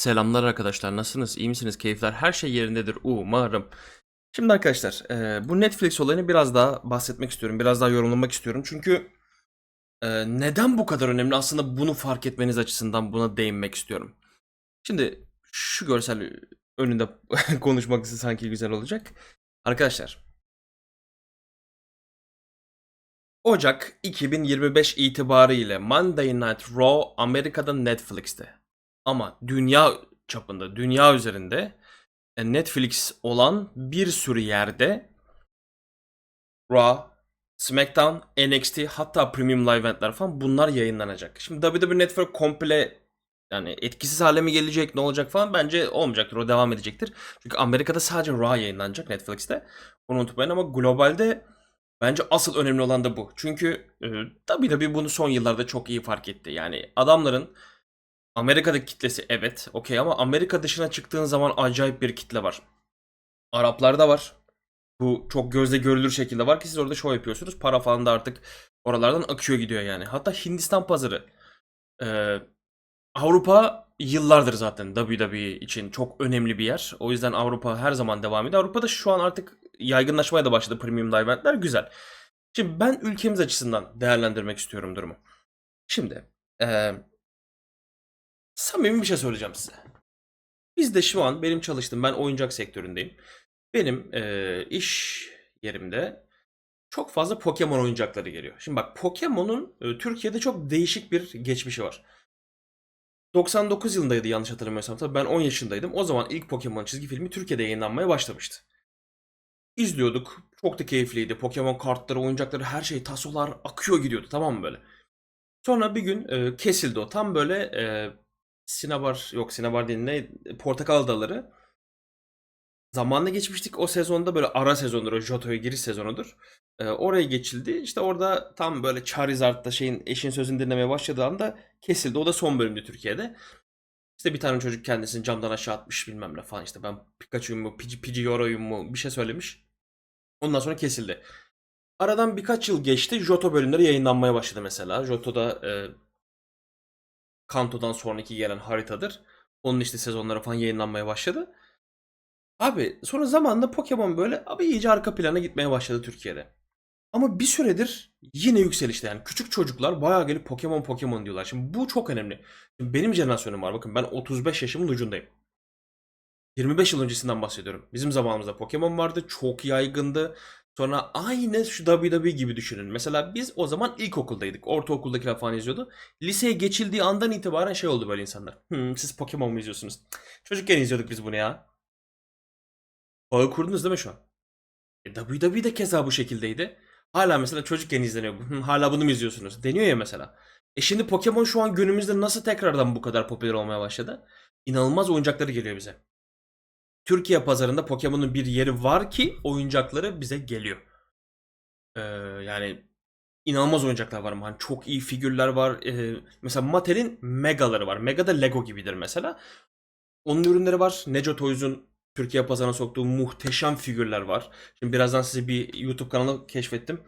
Selamlar arkadaşlar. Nasılsınız? İyi misiniz? Keyifler her şey yerindedir. Umarım. Şimdi arkadaşlar e, bu Netflix olayını biraz daha bahsetmek istiyorum. Biraz daha yorumlamak istiyorum. Çünkü e, neden bu kadar önemli? Aslında bunu fark etmeniz açısından buna değinmek istiyorum. Şimdi şu görsel önünde konuşmak sanki güzel olacak. Arkadaşlar Ocak 2025 itibariyle Monday Night Raw Amerika'da Netflix'te. Ama dünya çapında, dünya üzerinde e, Netflix olan bir sürü yerde Raw, SmackDown, NXT hatta Premium Live Event'ler falan bunlar yayınlanacak. Şimdi WWE Network komple yani etkisiz hale mi gelecek ne olacak falan bence olmayacaktır. O devam edecektir. Çünkü Amerika'da sadece Raw yayınlanacak Netflix'te. Bunu unutmayın ama globalde Bence asıl önemli olan da bu. Çünkü e, WWE bunu son yıllarda çok iyi fark etti. Yani adamların Amerika'daki kitlesi evet okey ama Amerika dışına çıktığın zaman acayip bir kitle var. Araplarda var. Bu çok gözle görülür şekilde var ki siz orada show yapıyorsunuz. Para falan da artık oralardan akıyor gidiyor yani. Hatta Hindistan pazarı. Ee, Avrupa yıllardır zaten WWE için çok önemli bir yer. O yüzden Avrupa her zaman devam ediyor. Avrupa'da şu an artık yaygınlaşmaya da başladı premium eventler. Güzel. Şimdi ben ülkemiz açısından değerlendirmek istiyorum durumu. Şimdi ee, samimi bir şey söyleyeceğim size. Bizde şu an benim çalıştığım ben oyuncak sektöründeyim. Benim ee, iş yerimde çok fazla Pokemon oyuncakları geliyor. Şimdi bak Pokemon'un e, Türkiye'de çok değişik bir geçmişi var. 99 yılındaydı yanlış hatırlamıyorsam tabii ben 10 yaşındaydım. O zaman ilk Pokemon çizgi filmi Türkiye'de yayınlanmaya başlamıştı. İzliyorduk. Çok da keyifliydi. Pokemon kartları, oyuncakları her şey tasolar akıyor gidiyordu tamam mı böyle. Sonra bir gün e, kesildi o. Tam böyle e, Sinabar yok Sinabar değil ne Portakal Daları. Zamanla geçmiştik o sezonda böyle ara sezondur o Johto'ya giriş sezonudur. E, oraya geçildi. İşte orada tam böyle Charizard'da şeyin eşin sözünü dinlemeye başladığı anda kesildi. O da son bölümdü Türkiye'de. İşte bir tane çocuk kendisini camdan aşağı atmış bilmem ne falan işte ben Pikachu'yum mu Pidgey, Pidgeotto'yum mu bir şey söylemiş. Ondan sonra kesildi. Aradan birkaç yıl geçti. Johto bölümleri yayınlanmaya başladı mesela. Johto'da e, Kanto'dan sonraki gelen haritadır. Onun işte sezonları falan yayınlanmaya başladı. Abi sonra zamanla Pokemon böyle abi iyice arka plana gitmeye başladı Türkiye'de. Ama bir süredir yine yükselişte yani küçük çocuklar bayağı gelip Pokemon Pokemon diyorlar. Şimdi bu çok önemli. Şimdi benim jenerasyonum var bakın ben 35 yaşımın ucundayım. 25 yıl öncesinden bahsediyorum. Bizim zamanımızda Pokemon vardı. Çok yaygındı. Sonra aynı şu WWE gibi düşünün. Mesela biz o zaman ilkokuldaydık. Ortaokuldakiler falan izliyordu. Liseye geçildiği andan itibaren şey oldu böyle insanlar. Hmm, siz Pokemon mu izliyorsunuz? Çocukken izliyorduk biz bunu ya. Bağı kurdunuz değil mi şu an? E, WWE de keza bu şekildeydi. Hala mesela çocukken izleniyor. "Hmm, Hala bunu mu izliyorsunuz? Deniyor ya mesela. E şimdi Pokemon şu an günümüzde nasıl tekrardan bu kadar popüler olmaya başladı? İnanılmaz oyuncakları geliyor bize. Türkiye pazarında Pokemon'un bir yeri var ki oyuncakları bize geliyor. Ee, yani inanılmaz oyuncaklar var hani çok iyi figürler var. Ee, mesela Mattel'in Mega'ları var. Mega da Lego gibidir mesela. Onun ürünleri var. Neco Toys'un Türkiye pazarına soktuğu muhteşem figürler var. Şimdi birazdan size bir YouTube kanalı keşfettim.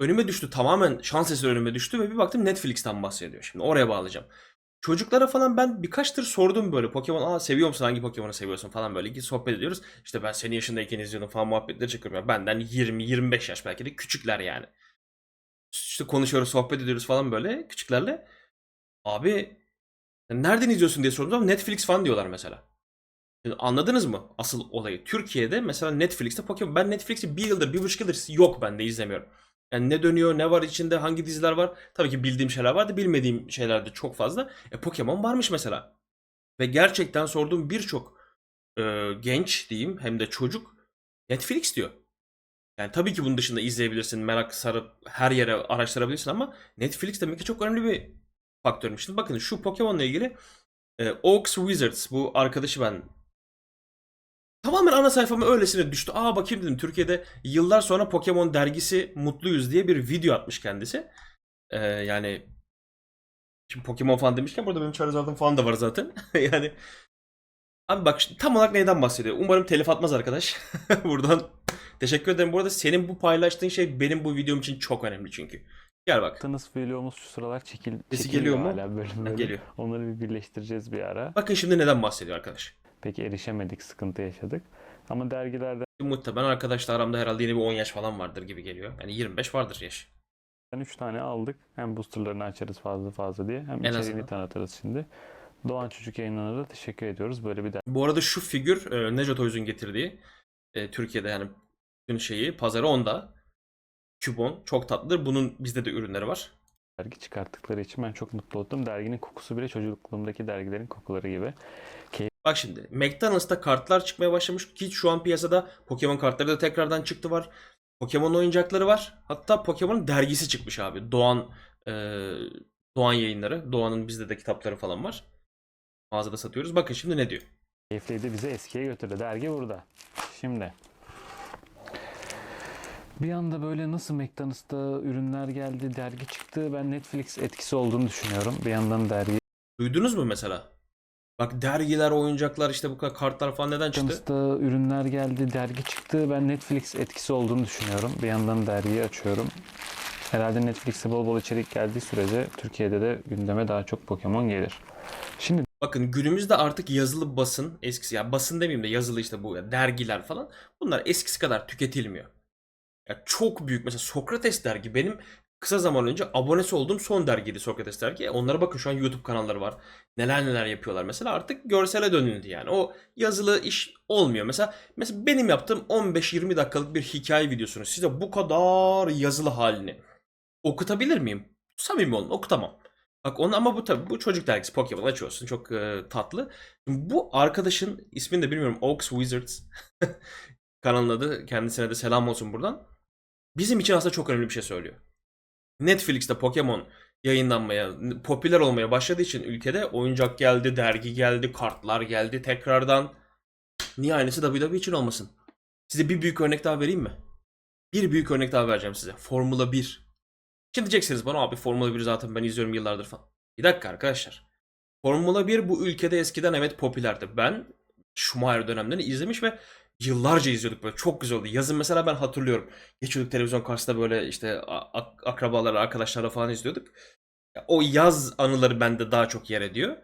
Önüme düştü tamamen şans eseri önüme düştü ve bir baktım Netflix'ten bahsediyor. Şimdi oraya bağlayacağım. Çocuklara falan ben birkaç tır sordum böyle Pokemon aa seviyor musun hangi Pokemon'u seviyorsun falan böyle ki sohbet ediyoruz. İşte ben senin yaşındayken izliyordum falan muhabbetleri çekiyorum. Benden 20-25 yaş belki de küçükler yani. İşte konuşuyoruz sohbet ediyoruz falan böyle küçüklerle. Abi nereden izliyorsun diye sordum ama Netflix falan diyorlar mesela. Şimdi anladınız mı asıl olayı? Türkiye'de mesela Netflix'te Pokemon. Ben Netflix'i bir yıldır, bir buçuk yıldır yok ben izlemiyorum. Yani ne dönüyor, ne var içinde, hangi diziler var? Tabii ki bildiğim şeyler vardı, bilmediğim şeyler de çok fazla. E Pokemon varmış mesela. Ve gerçekten sorduğum birçok e, genç diyeyim hem de çocuk Netflix diyor. Yani tabii ki bunun dışında izleyebilirsin, merak sarıp her yere araştırabilirsin ama Netflix demek ki çok önemli bir faktörmüş. Şimdi bakın şu Pokemon'la ilgili e, Oaks Wizards bu arkadaşı ben Tamamen ana sayfama öylesine düştü. Aa bakayım dedim. Türkiye'de yıllar sonra Pokemon dergisi Mutluyuz diye bir video atmış kendisi. Ee, yani şimdi Pokemon falan demişken burada benim Charizard'ım falan da var zaten. yani abi bak tam olarak neyden bahsediyor? Umarım telif atmaz arkadaş. Buradan teşekkür ederim. Bu arada senin bu paylaştığın şey benim bu videom için çok önemli çünkü. Gel bak. Yaptığınız vlogumuz şu sıralar çekil, Sesi çekiliyor geliyor mu? hala bölümleri. Geliyor. Onları bir birleştireceğiz bir ara. Bakın şimdi neden bahsediyor arkadaş. Peki erişemedik, sıkıntı yaşadık. Ama dergilerden Muhtemelen arkadaşla aramda herhalde yine bir 10 yaş falan vardır gibi geliyor. Yani 25 vardır yaş. 3 tane aldık. Hem boosterlarını açarız fazla fazla diye. Hem En içeriğini azından. tanıtırız şimdi. Doğan Çocuk Yayınları'na da teşekkür ediyoruz. Böyle bir Bu arada şu figür e, Neco Toys'un getirdiği e, Türkiye'de yani bütün şeyi pazarı onda. Kübon çok tatlıdır. Bunun bizde de ürünleri var. dergi çıkarttıkları için ben çok mutlu oldum. Derginin kokusu bile çocukluğumdaki dergilerin kokuları gibi. Bak şimdi McDonald's'ta kartlar çıkmaya başlamış ki şu an piyasada Pokemon kartları da tekrardan çıktı var. Pokemon oyuncakları var. Hatta Pokemon'un dergisi çıkmış abi. Doğan e, Doğan yayınları. Doğan'ın bizde de kitapları falan var. Mağazada satıyoruz. Bakın şimdi ne diyor. Keyifliydi bizi eskiye götürdü. Dergi burada. Şimdi. Bir anda böyle nasıl McDonald's'ta ürünler geldi, dergi çıktı. Ben Netflix etkisi olduğunu düşünüyorum. Bir yandan dergi Duydunuz mu mesela? Bak dergiler, oyuncaklar işte bu kadar kartlar falan neden çıktı? McDonald's'ta ürünler geldi, dergi çıktı. Ben Netflix etkisi olduğunu düşünüyorum. Bir yandan dergiyi açıyorum. Herhalde Netflix'e bol bol içerik geldiği sürece Türkiye'de de gündeme daha çok Pokemon gelir. Şimdi Bakın günümüzde artık yazılı basın eskisi ya basın demeyeyim de yazılı işte bu ya dergiler falan bunlar eskisi kadar tüketilmiyor. Ya çok büyük mesela Sokrates dergi benim kısa zaman önce abonesi olduğum son dergiydi Sokrates dergi. Onlara bakın şu an YouTube kanalları var. Neler neler yapıyorlar mesela artık görsele dönüldü yani. O yazılı iş olmuyor. Mesela mesela benim yaptığım 15-20 dakikalık bir hikaye videosunu size bu kadar yazılı halini okutabilir miyim? Samimi olun okutamam. Bak onu ama bu tabii bu çocuk dergisi Pokemon açıyorsun çok e, tatlı. Bu arkadaşın ismini de bilmiyorum Oaks Wizards kanalın adı kendisine de selam olsun buradan. Bizim için aslında çok önemli bir şey söylüyor. Netflix'te Pokemon yayınlanmaya, popüler olmaya başladığı için ülkede oyuncak geldi, dergi geldi, kartlar geldi tekrardan. Niye aynısı WWE için olmasın? Size bir büyük örnek daha vereyim mi? Bir büyük örnek daha vereceğim size. Formula 1. Şimdi diyeceksiniz bana abi Formula 1 zaten ben izliyorum yıllardır falan. Bir dakika arkadaşlar. Formula 1 bu ülkede eskiden evet popülerdi. Ben Schumacher dönemlerini izlemiş ve yıllarca izliyorduk böyle. Çok güzel oldu. Yazın mesela ben hatırlıyorum. Geçiyorduk televizyon karşısında böyle işte a- a- akrabalarla, arkadaşlarla falan izliyorduk. O yaz anıları bende daha çok yer ediyor.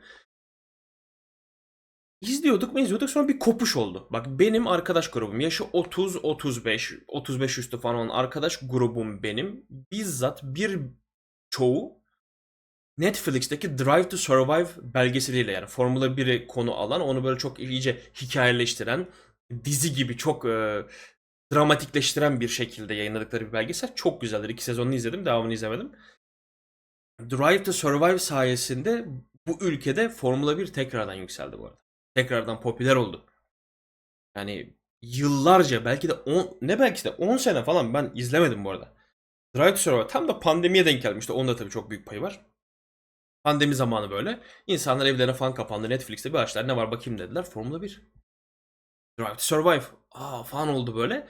İzliyorduk mu izliyorduk sonra bir kopuş oldu. Bak benim arkadaş grubum yaşı 30 35 35 üstü falan olan arkadaş grubum benim bizzat bir çoğu Netflix'teki Drive to Survive belgeseliyle yani Formula 1'i konu alan onu böyle çok iyice hikayeleştiren dizi gibi çok e, dramatikleştiren bir şekilde yayınladıkları bir belgesel çok güzeldir. İki sezonunu izledim devamını izlemedim. Drive to Survive sayesinde bu ülkede Formula 1 tekrardan yükseldi bu arada. Tekrardan popüler oldu. Yani yıllarca belki de 10 ne belki de 10 sene falan ben izlemedim bu arada. Drive to Survive tam da pandemiye denk gelmişti. Onda tabii çok büyük payı var. Pandemi zamanı böyle. İnsanlar evlerine falan kapandı. Netflix'te bir açtılar. Ne var bakayım dediler. Formula 1. Drive to Survive. Aa falan oldu böyle.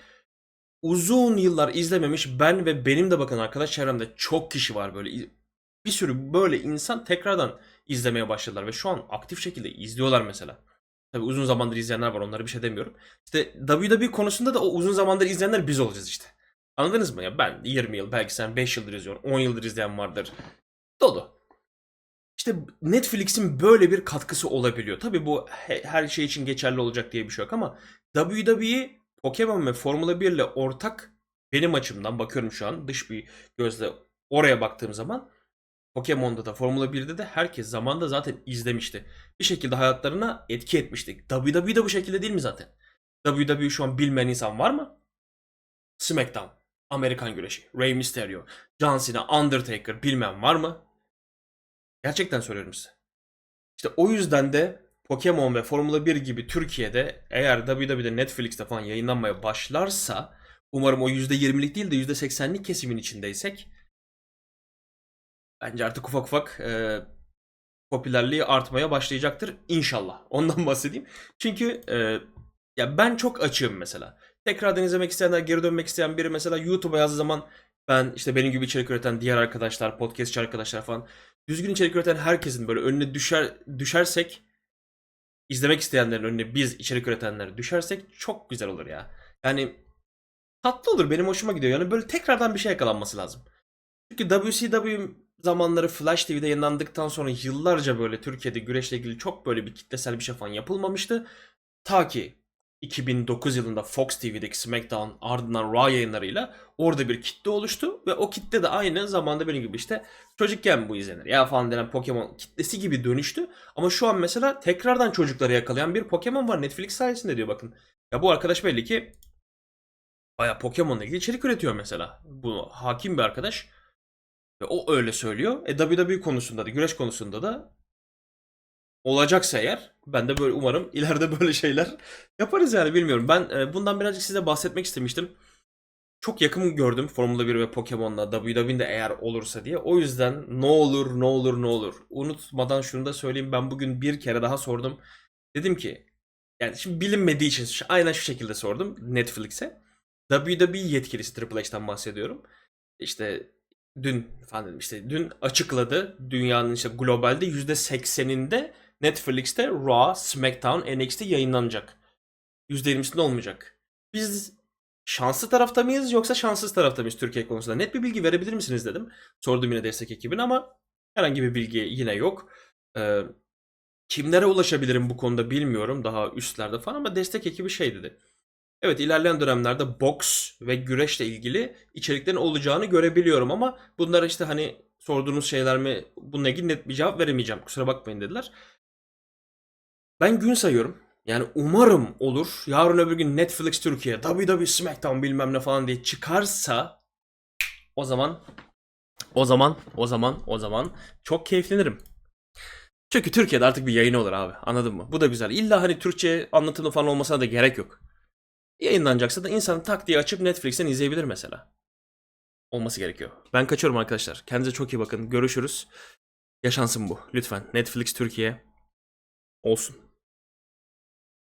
Uzun yıllar izlememiş ben ve benim de bakın arkadaş çevremde çok kişi var böyle. Bir sürü böyle insan tekrardan izlemeye başladılar ve şu an aktif şekilde izliyorlar mesela. Tabii uzun zamandır izleyenler var onlara bir şey demiyorum. İşte WWE konusunda da o uzun zamandır izleyenler biz olacağız işte. Anladınız mı ya? Ben 20 yıl belki sen 5 yıldır izliyorum. 10 yıldır izleyen vardır. Dolu. İşte Netflix'in böyle bir katkısı olabiliyor. Tabii bu he- her şey için geçerli olacak diye bir şey yok ama WWE Pokemon ve Formula 1 ile ortak benim açımdan bakıyorum şu an dış bir gözle oraya baktığım zaman Pokemon'da da Formula 1'de de herkes zamanda zaten izlemişti. Bir şekilde hayatlarına etki etmişti. WWE de bu şekilde değil mi zaten? WWE şu an bilmeyen insan var mı? SmackDown, Amerikan güreşi, Rey Mysterio, John Cena, Undertaker bilmem var mı? Gerçekten söylüyorum size. İşte o yüzden de Pokemon ve Formula 1 gibi Türkiye'de eğer WWE'de Netflix'te falan yayınlanmaya başlarsa umarım o %20'lik değil de %80'lik kesimin içindeysek bence artık ufak ufak e, popülerliği artmaya başlayacaktır inşallah. Ondan bahsedeyim. Çünkü e, ya ben çok açığım mesela. Tekrardan izlemek isteyenler, geri dönmek isteyen biri mesela YouTube'a yazdığı zaman ben işte benim gibi içerik üreten diğer arkadaşlar, podcastçi arkadaşlar falan düzgün içerik üreten herkesin böyle önüne düşer düşersek izlemek isteyenlerin önüne biz içerik üretenler düşersek çok güzel olur ya. Yani tatlı olur benim hoşuma gidiyor. Yani böyle tekrardan bir şey yakalanması lazım. Çünkü WCW zamanları Flash TV'de yayınlandıktan sonra yıllarca böyle Türkiye'de güreşle ilgili çok böyle bir kitlesel bir şey falan yapılmamıştı. Ta ki 2009 yılında Fox TV'deki SmackDown ardından Raw yayınlarıyla orada bir kitle oluştu ve o kitle de aynı zamanda benim gibi işte çocukken bu izlenir ya falan denen Pokemon kitlesi gibi dönüştü. Ama şu an mesela tekrardan çocukları yakalayan bir Pokemon var Netflix sayesinde diyor bakın. Ya bu arkadaş belli ki baya Pokemon'la ilgili içerik üretiyor mesela. Bu hakim bir arkadaş. Ve o öyle söylüyor. E WWE konusunda da, güreş konusunda da olacaksa eğer ben de böyle umarım ileride böyle şeyler yaparız yani bilmiyorum. Ben e, bundan birazcık size bahsetmek istemiştim. Çok yakın gördüm Formula 1 ve Pokemon'la WWE'de eğer olursa diye. O yüzden ne olur ne olur ne olur. Unutmadan şunu da söyleyeyim ben bugün bir kere daha sordum. Dedim ki yani şimdi bilinmediği için aynen şu şekilde sordum Netflix'e. WWE yetkilisi Triple H'ten bahsediyorum. İşte dün falan dedim işte dün açıkladı dünyanın işte globalde %80'inde Netflix'te Raw, SmackDown, NXT yayınlanacak. %20'sinde olmayacak. Biz şanslı tarafta mıyız yoksa şanssız tarafta mıyız Türkiye konusunda? Net bir bilgi verebilir misiniz dedim. Sordum yine destek ekibine ama herhangi bir bilgi yine yok. Ee, kimlere ulaşabilirim bu konuda bilmiyorum daha üstlerde falan ama destek ekibi şey dedi. Evet ilerleyen dönemlerde boks ve güreşle ilgili içeriklerin olacağını görebiliyorum ama bunlar işte hani sorduğunuz şeyler mi bununla ilgili net bir cevap veremeyeceğim kusura bakmayın dediler. Ben gün sayıyorum. Yani umarım olur. Yarın öbür gün Netflix Türkiye, WWE SmackDown bilmem ne falan diye çıkarsa o zaman o zaman o zaman o zaman çok keyiflenirim. Çünkü Türkiye'de artık bir yayın olur abi. Anladın mı? Bu da güzel. İlla hani Türkçe anlatımı falan olmasına da gerek yok. Yayınlanacaksa da insan tak diye açıp Netflix'ten izleyebilir mesela. Olması gerekiyor. Ben kaçıyorum arkadaşlar. Kendinize çok iyi bakın. Görüşürüz. Yaşansın bu. Lütfen. Netflix Türkiye olsun.